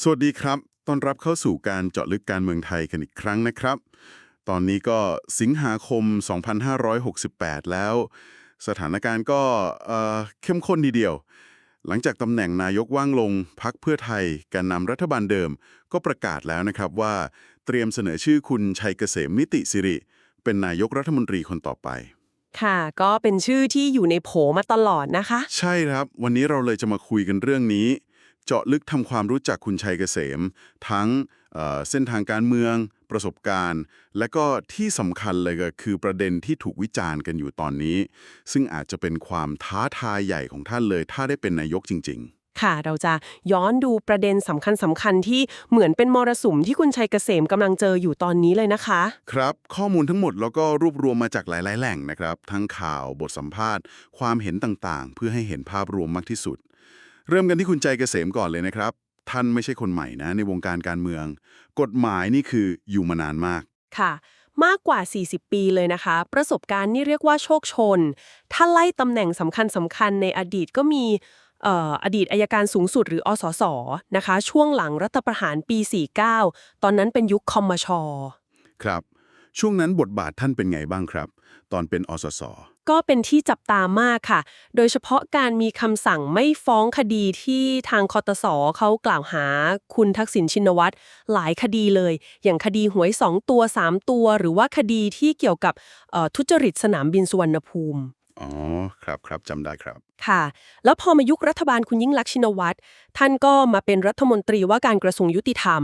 สวัสดีครับ ต้อนรับเข้าสู่การเจาะลึกการเมืองไทยกันอีกครั้งนะครับ ตอนนี้ก็สิงหาคม 2568 แล้ว สถานการณ์ก็เอ่อเข้มข้นทีเดียว หลังจากตำแหน่งนายกว่างลงพักเพื่อไทยแการนำรัฐบาลเดิม ก็ประกาศแล้วนะครับว่าเตรียมเสนอชื่อคุณชัยเกษมนิติสิริ เป็นนายกรัฐมนตรีคนต่อไปค่ะ ก็เป็นชื่อที่อยู่ในโผมาตลอดนะคะ ใช่ครับ วันนี้เราเลยจะมาคุยกันเรื่องนี้ เจาะลึกทำความรู้จักคุณชัยเกษม ทั้งเอ่อเส้นทางการเมือง ประสบการณ์ และก็ที่สำคัญเลยก็คือประเด็นที่ถูกวิจารณ์กันอยู่ตอนนี้ ซึ่งอาจจะเป็นความท้าทายใหญ่ของท่านเลย ถ้าได้เป็นนายกจริงค่ะเราจะย้อนดูประเด็นสำคัญสำคัญๆที่เหมือนเป็นมรสุมที่คุณชัยเกษมกำลังเจออยู่ตอนนี้เลยนะคะๆครับข้อมูลทั้งหมดเราก็รวบรวมมาจากหลาย ๆ แหล่งนะครับ ทั้งข่าวบทสัมภาษณ์ ความเห็นต่างๆ เพื่อให้เห็นภาพรวมมากที่สุด เริ่มกันที่คุณใจเกษมก่อนเลยนะครับ ท่านไม่ใช่คนใหม่นะในวงการการเมือง กฎหมายนี่คืออยู่มานานมากค่ะ มากกว่า 40 ปีเลยนะคะ ประสบการณ์นี่เรียกว่าโชคชน ถ้าไล่ตำแหน่งสำคัญสำคัญในอดีตก็มีเอ่ออดีตอายการสูงสุดหรืออสสนะคะ ช่วงหลังรัฐประหารปี 49 ตอนนั้นเป็นยุคคอมมช ครับ ช่วงนั้นบทบาทท่านเป็นไงบ้างครับ ตอนเป็นอสส ก็เป็นที่จับตามากค่ะ โดยเฉพาะการมีคำสั่งไม่ฟ้องคดีที่ทางคอตสเขากล่าวหาคุณทักษิณชินวัตรหลายคดีเลย อย่างคดีหวย 2 ตัว 3 ตัว หรือว่าคดีที่เกี่ยวกับเอ่อทุจริตสนามบินสุวรรณภูมิอ๋อครับครับจำได้ครับ ค่ะ แล้วพอมายุครัฐบาลคุณยิ่งลักษณ์ชินวัตรท่านก็มาเป็นรัฐมนตรีว่าการกระทรวงยุติธรรม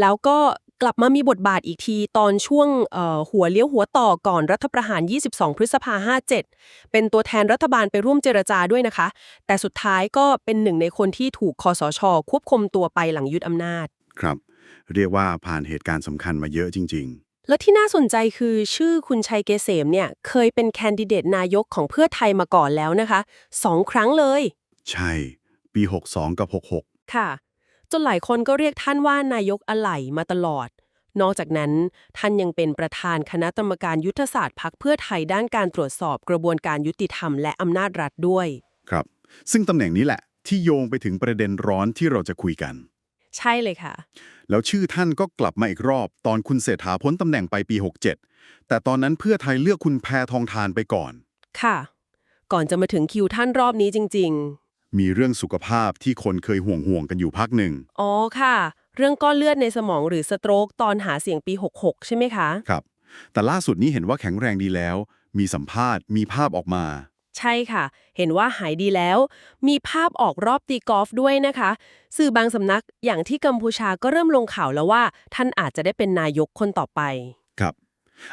แล้วก็ กลับมามีบทบาทอีกทีตอนช่วงเอ่อหัวเลี้ยวหัวต่อก่อนรัฐประหาร 22 พฤษภา57 เป็นตัวแทนรัฐบาลไปร่วมเจรจาด้วยนะคะ แต่สุดท้ายก็เป็นหนึ่งในคนที่ถูกคอสช ควบคุมตัวไปหลังยึดอำนาจ ครับ เรียกว่าผ่านเหตุการณ์สำคัญมาเยอะจริงแล้วที่น่าสนใจคือชื่อคุณชัยเกษมเนี่ยเคยเป็นแคนดิเดตนายกของเพื่อไทยมาก่อนแล้วนะคะสองครั้งเลยๆใช่ ปี 62 กับ 66 ค่ะ จนหลายคนก็เรียกท่านว่านายกอะไหล่มาตลอด นอกจากนั้น ท่านยังเป็นประธานคณะกรรมการยุทธศาสตร์พักเพื่อไทยด้านการตรวจสอบกระบวนการยุติธรรมและอำนาจรัฐด้วย ครับ ซึ่งตำแหน่งนี้แหละ ที่โยงไปถึงประเด็นร้อนที่เราจะคุยกัน ใช่เลยค่ะ แล้วชื่อท่านก็กลับมาอีกรอบ ตอนคุณเศรษฐาพ้นตำแหน่งไปปี 67 แต่ตอนนั้นเพื่อไทยเลือกคุณแพทองทานไปก่อน ค่ะ ก่อนจะมาถึงคิวท่านรอบนี้จริง มีเรื่องสุขภาพที่คนเคยห่วงห่วงๆกันอยู่พักหนึ่งๆอ๋อค่ะ เรื่องก้อนเลือดในสมองหรือสโตรกตอนหาเสียงปี 66 ใช่ไหมคะ ครับ แต่ล่าสุดนี้เห็นว่าแข็งแรงดีแล้ว มีสัมภาษณ์ มีภาพออกมา ใช่ค่ะ เห็นว่าหายดีแล้ว มีภาพออกรอบตีกอล์ฟด้วยนะคะ สื่อบางสำนักอย่างที่กัมพูชาก็เริ่มลงข่าวแล้วว่า ท่านอาจจะได้เป็นนายกคนต่อไป ครับ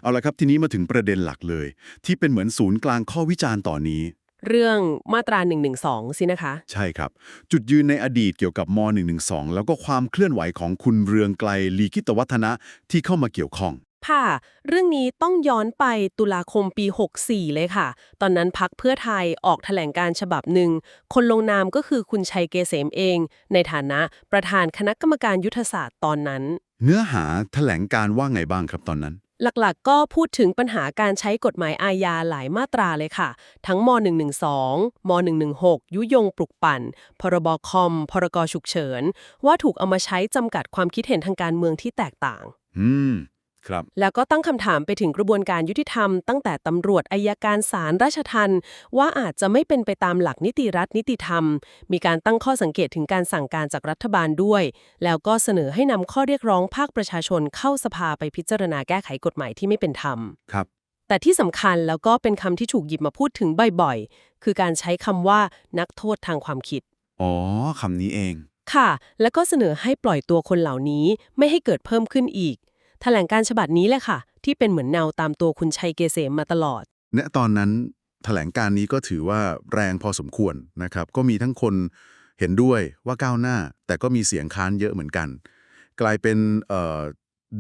เอาละครับทีนี้มาถึงประเด็นหลักเลย ที่เป็นเหมือนศูนย์กลางข้อวิจารณ์ตอนนี้ เรื่องมาตรา 112 สินะคะ ใช่ครับ จุดยืนในอดีตเกี่ยวกับม .112 แล้วก็ความเคลื่อนไหวของคุณเรืองไกลลีกิตวัฒนะที่เข้ามาเกี่ยวข้องค่ะเรื่องนี้ต้องย้อนไปตุลาคมปี 64 เลยค่ะ ตอนนั้นพักเพื่อไทยออกแถลงการฉบับหนึ่ง คนลงนามก็คือคุณชัยเกษมเอง ในฐานะประธานคณะกรรมการยุทธศาสตร์ตอนนั้น เนื้อหาแถลงการว่าไงบ้างครับตอนนั้น หลักๆ ก็พูดถึงปัญหาการใช้กฎหมายอาญาหลายมาตราเลยค่ะ ทั้งม .112 ม .116 ยุยงปลุกปั่น พรบคอม พรกฉุกเฉิน ว่าถูกเอามาใช้จำกัดความคิดเห็นทางการเมืองที่แตกต่าง อืม ครับ แล้วก็ตั้งคำถามไปถึงกระบวนการยุติธรรมตั้งแต่ตำรวจอายการศาลราชทันว่าอาจจะไม่เป็นไปตามหลักนิติรัฐนิติธรรม มีการตั้งข้อสังเกตถึงการสั่งการจากรัฐบาลด้วย แล้วก็เสนอให้นำข้อเรียกร้องภาคประชาชนเข้าสภาไปพิจารณาแก้ไขกฎหมายที่ไม่เป็นธรรมครับแต่ที่สำคัญแล้วก็เป็นคำที่ถูกหยิบมาพูดถึงบ่อยๆ คือการใช้คำว่านักโทษทางความคิด อ๋อคำนี้เอง ค่ะ แล้วก็เสนอให้ปล่อยตัวคนเหล่านี้ไม่ให้เกิดเพิ่มขึ้นอีกแถลงการฉบับนี้แหละค่ะ ที่เป็นเหมือนแนวตามตัวคุณชัยเกษมมาตลอด ณตอนนั้นแถลงการนี้ก็ถือว่าแรงพอสมควรนะครับ ก็มีทั้งคนเห็นด้วยว่าก้าวหน้า แต่ก็มีเสียงค้านเยอะเหมือนกัน กลายเป็น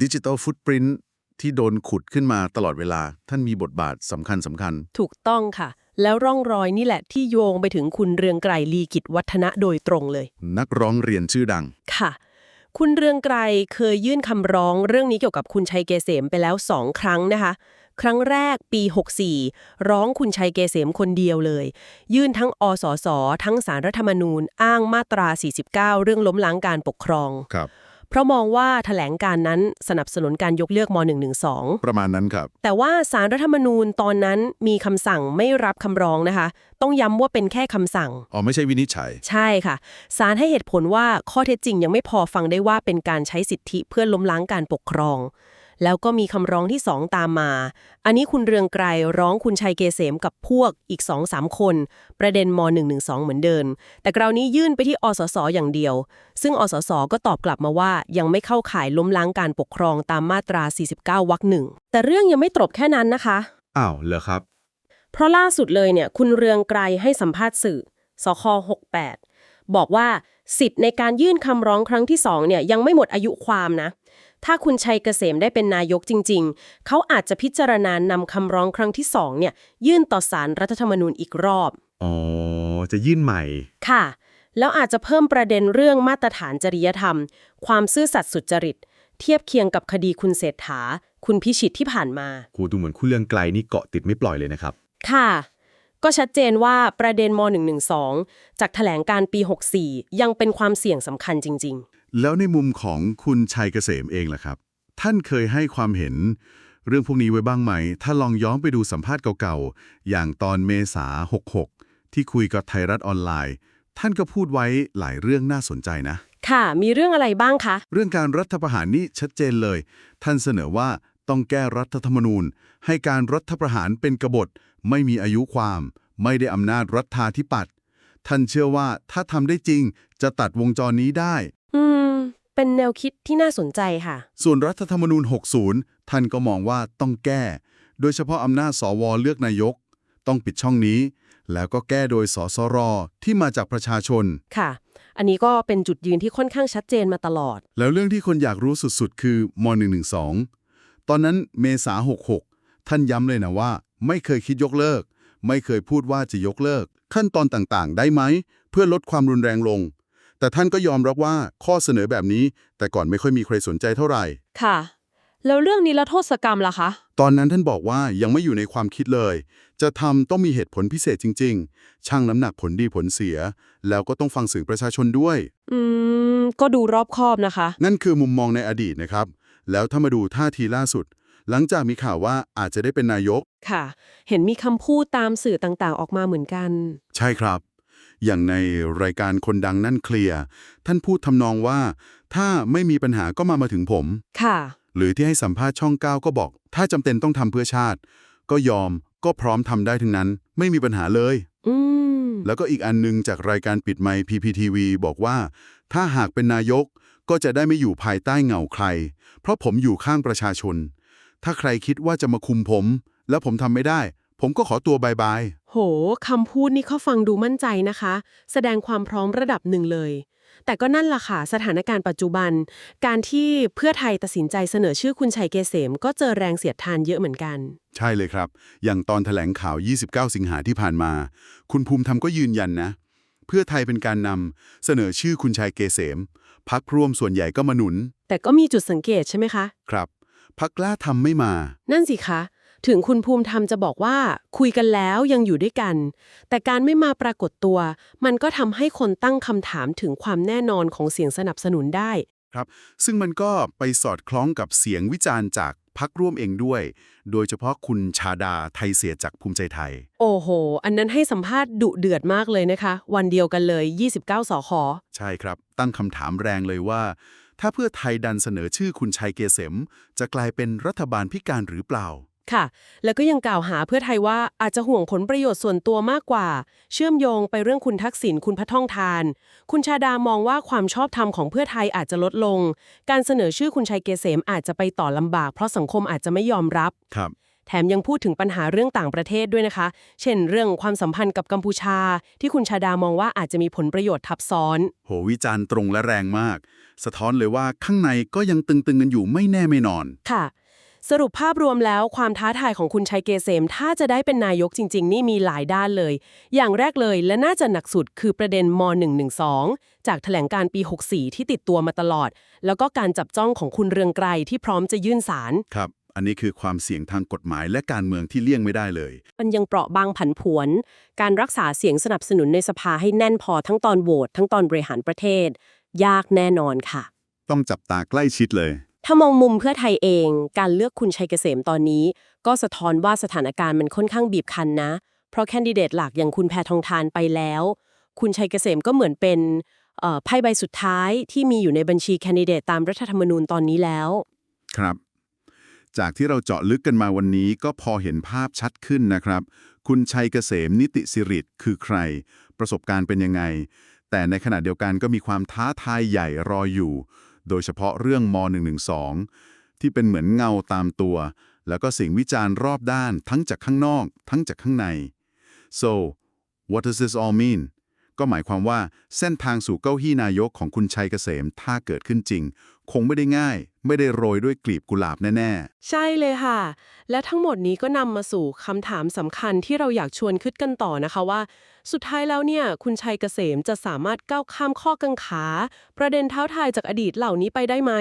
ดิจิทัลฟุตปรินท์ที่โดนขุดขึ้นมาตลอดเวลา ท่านมีบทบาทสำคัญสำคัญ ถูกต้องค่ะ แล้วร่องรอยนี่แหละที่โยงไปถึงคุณเรืองไกรลีกิจวัฒนะโดยตรงเลย นักร้องเรียนชื่อดังค่ะ คุณเรืองไกรเคยยื่นคำร้องเรื่องนี้เกี่ยวกับคุณชัยเกษมไปแล้วสองครั้งนะคะ ครั้งแรกปี 64 ร้องคุณชัยเกษมคนเดียวเลย ยื่นทั้งอสส ทั้งสารรัฐธรรมนูญ อ้างมาตรา 49 เรื่องล้มล้างการปกครองครับ เพราะมองว่าแถลงการนั้นสนับสนุนการยกเลิกม .112 ประมาณนั้นครับ แต่ว่าสารรัฐธรรมนูญตอนนั้นมีคำสั่งไม่รับคำร้องนะคะ ต้องย้ำว่าเป็นแค่คำสั่ง อ๋อ ไม่ใช่วินิจฉัย ใช่ค่ะศาลให้เหตุผลว่าข้อเท็จจริงยังไม่พอฟังได้ว่าเป็นการใช้สิทธิเพื่อล้มล้างการปกครอง แล้วก็มีคำร้องที่สองตามมา อันนี้คุณเรืองไกรร้องคุณชัยเกษมกับพวกอีก2อสามคน ประเด็นม .112 เหมือนเดิม แต่คราวนี้ยื่นไปที่อสสอย่างเดียว ซึ่งอสสก็ตอบกลับมาว่ายังไม่เข้าข่ายล้มล้างการปกครองตามมาตรา 49 วรรคหนึ่ง แต่เรื่องยังไม่จบแค่นั้นนะคะ อ้าวเหรอครับ เพราะล่าสุดเลยเนี่ยคุณเรืองไกรให้สัมภาษณ์สื่อสค68บอกว่าสิทธิ์ในการยื่นคำร้องครั้งที่สองเนี่ยยังไม่หมดอายุความนะ ถ้าคุณชัยเกษมได้เป็นนายกจริง ๆ เขาอาจจะพิจารณานำคำร้องครั้งที่สองเนี่ยยื่นต่อสารรัฐธรรมนูญอีกรอบ อ๋อ จะยื่นใหม่ ค่ะ แล้วอาจจะเพิ่มประเด็นเรื่องมาตรฐานจริยธรรม ความซื่อสัตย์สุจริต เทียบเคียงกับคดีคุณเศรษฐา คุณพิชิตที่ผ่านมาครูดูเหมือนคู่เรื่องไกลนี่เกาะติดไม่ปล่อยเลยนะครับ ค่ะ ก็ชัดเจนว่าประเด็นม .112 จากแถลงการปี 64 ยังเป็นความเสี่ยงสำคัญจริง แล้วในมุมของคุณชัยเกษมเองล่ะครับ ท่านเคยให้ความเห็นเรื่องพวกนี้ไว้บ้างไหม ถ้าลองย้อนไปดูสัมภาษณ์เก่าๆ อย่างตอนเมษา 66 ที่คุยกับไทยรัฐออนไลน์ ท่านก็พูดไว้หลายเรื่องน่าสนใจนะๆค่ะ มีเรื่องอะไรบ้างคะ เรื่องการรัฐประหารนี่ชัดเจนเลย ท่านเสนอว่าต้องแก้รัฐธรรมนูญ ให้การรัฐประหารเป็นกบฏ ไม่มีอายุความ ไม่ได้อำนาจรัฐาธิปัตย์ท่านเชื่อว่าถ้าทำได้จริงจะตัดวงจรนี้ได้อืม เป็นแนวคิดที่น่าสนใจค่ะ ส่วนรัฐธรรมนูญ 60 ท่านก็มองว่าต้องแก้ โดยเฉพาะอำนาจสวเลือกนายก ต้องปิดช่องนี้ แล้วก็แก้โดยสสรที่มาจากประชาชน ค่ะ อันนี้ก็เป็นจุดยืนที่ค่อนข้างชัดเจนมาตลอด แล้วเรื่องที่คนอยากรู้สุดๆ คือม .112 ตอนนั้นเมษา66 ท่านย้ำเลยนะว่า ไม่เคยคิดยกเลิก ไม่เคยพูดว่าจะยกเลิก ขั้นตอนต่างๆ ได้ไหม เพื่อลดความรุนแรงลง แต่ท่านก็ยอมรับว่าข้อเสนอแบบนี้ แต่ก่อนไม่ค่อยมีใครสนใจเท่าไหร่ ค่ะ แล้วเรื่องนิรโทษกรรมล่ะคะ ตอนนั้นท่านบอกว่ายังไม่อยู่ในความคิดเลย จะทำต้องมีเหตุผลพิเศษจริง ๆ ช่างน้ำหนักผลดีผลเสีย แล้วก็ต้องฟังเสียงประชาชนด้วย อืม ก็ดูรอบคอบนะคะ นั่นคือมุมมองในอดีตนะครับ แล้วถ้ามาดูท่าทีล่าสุด หลังจากมีข่าวว่าอาจจะได้เป็นนายก ค่ะ เห็นมีคำพูดตามสื่อต่างๆ ออกมาเหมือนกัน ใช่ครับ อย่างในรายการคนดังนั่นเคลียร์ท่านพูดทำนองว่า ถ้าไม่มีปัญหาก็มามาถึงผม ค่ะ หรือที่ให้สัมภาษณ์ช่อง9ก็บอก ถ้าจำเป็นต้องทำเพื่อชาติ ก็ยอมก็พร้อมทำได้ทั้งนั้น ไม่มีปัญหาเลย อืม แล้วก็อีกอันหนึงจากรายการปิดไมค์ PPTV บอกว่า ถ้าหากเป็นนายกก็จะได้ไม่อยู่ภายใต้เงาใคร เพราะผมอยู่ข้างประชาชน ถ้าใครคิดว่าจะมาคุมผม แล้วผมทำไม่ได้ ผมก็ขอตัวบายบายโหคำพูดนี่เขาฟังดูมั่นใจนะคะ แสดงความพร้อมระดับหนึ่งเลย แต่ก็นั่นล่ะค่ะ สถานการณ์ปัจจุบัน การที่เพื่อไทยตัดสินใจเสนอชื่อคุณชัยเกษม ก็เจอแรงเสียดทานเยอะเหมือนกัน ใช่เลยครับ อย่างตอนแถลงข่าว 29 สิงหาที่ผ่านมา คุณภูมิธรรมก็ยืนยันนะ เพื่อไทยเป็นการนำเสนอชื่อคุณชายเกษมพักร่วมส่วนใหญ่ก็มาหนุน แต่ก็มีจุดสังเกตใช่ไหมคะ ครับพักกล้าทำไม่มา นั่นสิคะ ถึงคุณภูมิธรรมจะบอกว่าคุยกันแล้วยังอยู่ด้วยกัน แต่การไม่มาปรากฏตัว มันก็ทำให้คนตั้งคำถามถึงความแน่นอนของเสียงสนับสนุนได้ ครับซึ่งมันก็ไปสอดคล้องกับเสียงวิจารณ์จากพักร่วมเองด้วย โดยเฉพาะคุณชาดาไทยเสียจากภูมิใจไทย โอ้โห อันนั้นให้สัมภาษณ์ดุเดือดมากเลยนะคะ วันเดียวกันเลย 29 สคใช่ครับ ตั้งคำถามแรงเลยว่า ถ้าเพื่อไทยดันเสนอชื่อคุณชัยเกษมจะกลายเป็นรัฐบาลพิการหรือเปล่า ค่ะ แล้วก็ยังกล่าวหาเพื่อไทยว่าอาจจะห่วงผลประโยชน์ส่วนตัวมากกว่า เชื่อมโยงไปเรื่องคุณทักษิณคุณพระท่องทาน คุณชาดามองว่าความชอบธรรมของเพื่อไทยอาจจะลดลง การเสนอชื่อคุณชัยเกษมอาจจะไปต่อลำบาก เพราะสังคมอาจจะไม่ยอมรับครับแถมยังพูดถึงปัญหาเรื่องต่างประเทศด้วยนะคะ เช่น เรื่องความสัมพันธ์กับกัมพูชา ที่คุณชาดามองว่าอาจจะมีผลประโยชน์ทับซ้อน โหวิจารณ์ตรงและแรงมาก สะท้อนเลยว่าข้างในก็ยังตึงๆกันอยู่ไม่แน่ไม่นอน ค่ะ สรุปภาพรวมแล้วความท้าทายของคุณชัยเกษม ถ้าจะได้เป็นนายกจริง ๆ นี่มีหลายด้านเลย อย่างแรกเลยและน่าจะหนักสุดคือประเด็นม .112 จากแถลงการปี 64 ที่ติดตัวมาตลอด แล้วก็การจับจ้องของคุณเรืองไกรที่พร้อมจะยื่นสารครับ อันนี้คือความเสี่ยงทางกฎหมายและการเมืองที่เลี่ยงไม่ได้เลย มันยังเปราะบางผันผวน การรักษาเสียงสนับสนุนในสภาให้แน่นพอทั้งตอนโหวตทั้งตอนบริหารประเทศ ยากแน่นอนค่ะ ต้องจับตาใกล้ชิดเลย ถ้ามองมุมเพื่อไทยเอง การเลือกคุณชัยเกษมตอนนี้ ก็สะท้อนว่าสถานการณ์มันค่อนข้างบีบคั้นนะ เพราะแคนดิเดตหลักอย่างคุณแพทองทานไปแล้ว คุณชัยเกษมก็เหมือนเป็นไพ่ใบสุดท้ายที่มีอยู่ในบัญชีแคนดิเดตตามรัฐธรรมนูญตอนนี้แล้ว ครับ จากที่เราเจาะลึกกันมาวันนี้ก็พอเห็นภาพชัดขึ้นนะครับ คุณชัยเกษมนิติสิริคือใคร ประสบการณ์เป็นยังไง แต่ในขณะเดียวกันก็มีความท้าทายใหญ่รออยู่ โดยเฉพาะเรื่องม .112 ที่เป็นเหมือนเงาตามตัว แล้วก็สิ่งวิจารณ์รอบด้านทั้งจากข้างนอก ทั้งจากข้างใน so what does this all mean ก็หมายความว่าเส้นทางสู่เก้าอี้นายกของคุณชัยเกษมถ้าเกิดขึ้นจริง คงไม่ได้ง่าย ไม่ได้โรยด้วยกลีบกุหลาบแน่ใช่เลยค่ะ และทั้งหมดนี้ก็นำมาสู่คำถามสำคัญที่เราอยากชวนคิดกันต่อนะคะว่า สุดท้ายแล้วเนี่ยคุณชัยเกษมจะสามารถก้าวข้ามข้อกังขา ประเด็นเท้าทายจากอดีตเหล่านี้ไปได้ไหม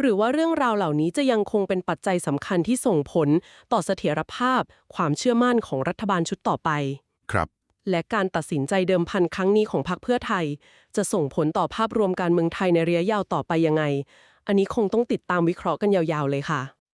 หรือว่าเรื่องราวเหล่านี้จะยังคงเป็นปัจจัยสำคัญที่ส่งผล ต่อเสถียรภาพ ความเชื่อมั่นของรัฐบาลชุดต่อไปๆครับ และการตัดสินใจเดิมพันครั้งนี้ของพรรคเพื่อไทย จะส่งผลต่อภาพรวมการเมืองไทยในระยะยาวต่อไปยังไง อันนี้คงต้องติดตามวิเคราะห์กันยาวๆเลยค่ะ